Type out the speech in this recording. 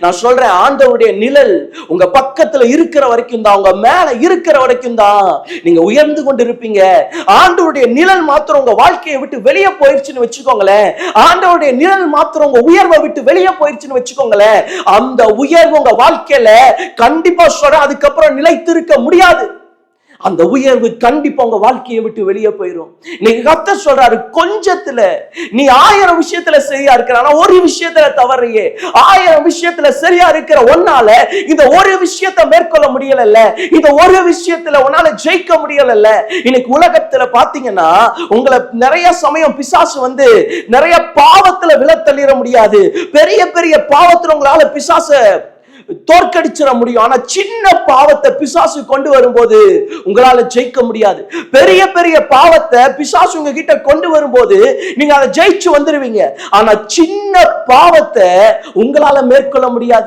நான் சொல்றேன் ஆண்டவருடைய நிழல் உங்க பக்கத்துல இருக்கிற வரைக்கும் தான் உங்க மேல இருக்கிற வரைக்கும் தான். நீங்க உயர்ந்து கொண்டு இருப்பீங்க ஆண்டவருடைய நிழல் மாத்திரம் உங்க வாழ்க்கையை விட்டு வெளியே போயிருச்சுன்னு வச்சுக்கோங்களேன். ஆண்டவருடைய நிழல் மாத்திரம் உங்க உயர்வை விட்டு வெளியே போயிருச்சுன்னு வச்சுக்கோங்களேன். அந்த உயர்வு உங்க வாழ்க்கையில கண்டிப்பா சொல்றேன் அதுக்கப்புறம் நிலைத்திருக்க முடியாது. அந்த உயர்வு கண்டிப்பா உங்க வாழ்க்கையை விட்டு வெளியே போயிடும் நீங்க கத்த சொல்றாரு கொஞ்சத்துல நீ ஆயிரம் விஷயத்துல சரியா இருக்கிற ஆனா ஒரு விஷயத்துல தவறையே. ஆயிரம் விஷயத்துல சரியா இருக்கிற ஒன்னால இந்த ஒரு விஷயத்தை மேற்கொள்ள முடியலல்ல. இந்த ஒரு விஷயத்துல உன்னால ஜெயிக்க முடியலல்ல. இன்னைக்கு உலகத்துல பாத்தீங்கன்னா உங்களை நிறைய சமயம் பிசாசு வந்து நிறைய பாவத்துல விழத்தள்ளிட முடியாது. பெரிய பெரிய பாவத்துல உங்களால பிசாச தோற்கடிச்சிட முடியும். ஆனா சின்ன பாவத்தை பிசாசு கொண்டு வரும்போது உங்களால ஜெயிக்க முடியாது. பெரிய பெரிய பாவத்தை பிசாசு உங்ககிட்ட கொண்டு வரும்போது நீங்க அதை ஜெயிச்சு வந்துருவீங்க. ஆனா சின்ன பாவத்தை உங்களால மேற்கொள்ள முடியாது.